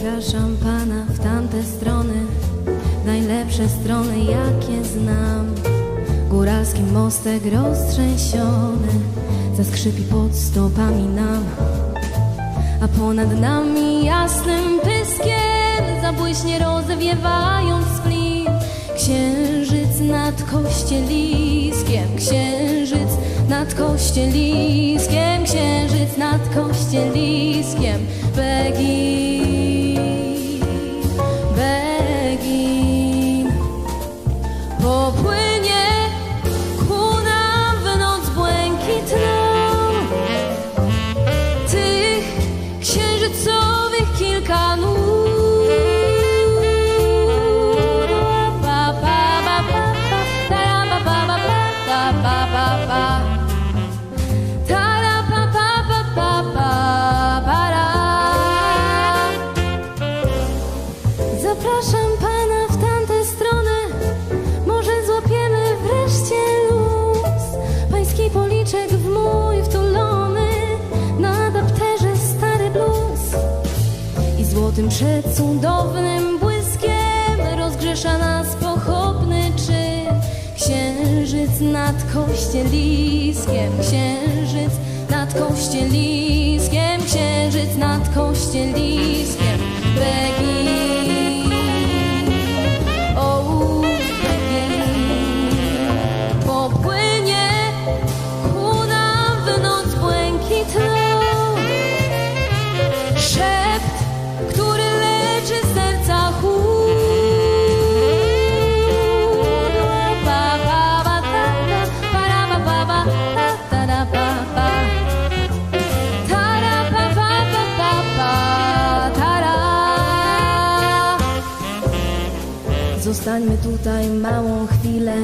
Zapraszam pana w tamte strony, najlepsze strony jakie znam. Góralski mostek roztrzęsiony, zaskrzypi pod stopami nam. A ponad nami jasnym pyskiem zabłyśnie rozwiewając splin. Księżyc nad kościeliskiem, księżyc nad kościeliskiem, księżyc nad kościeliskiem. Begin, 我陪。Złotym przecudownym błyskiem rozgrzesza nas pochopny czyn. Księżyc nad kościeliskiem, księżyc nad kościeliskiem, księżyc nad kościeliskiem. Begin, Zostańmy tutaj małą chwilę.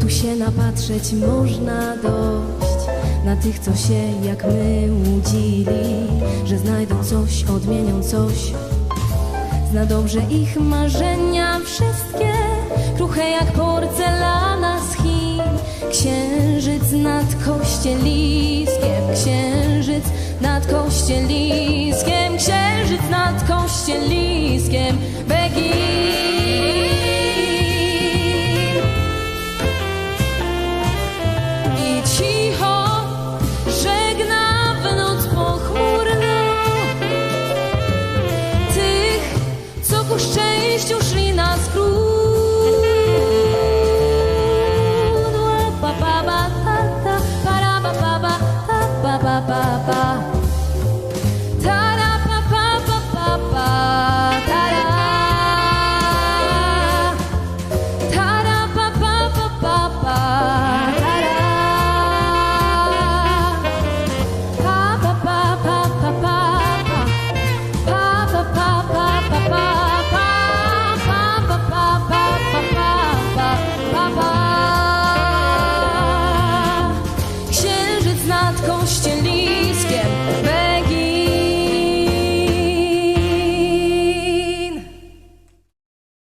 Tu się napatrzeć można dość na tych, co się jak my łudzili, że znajdą coś, odmienią coś. Zna dobrze ich marzenia wszystkie, kruche jak porcelana z Chin. Księżyc nad kościeliskiem, księżyc nad kościeliskiem, księżyc nad kościeliskiem.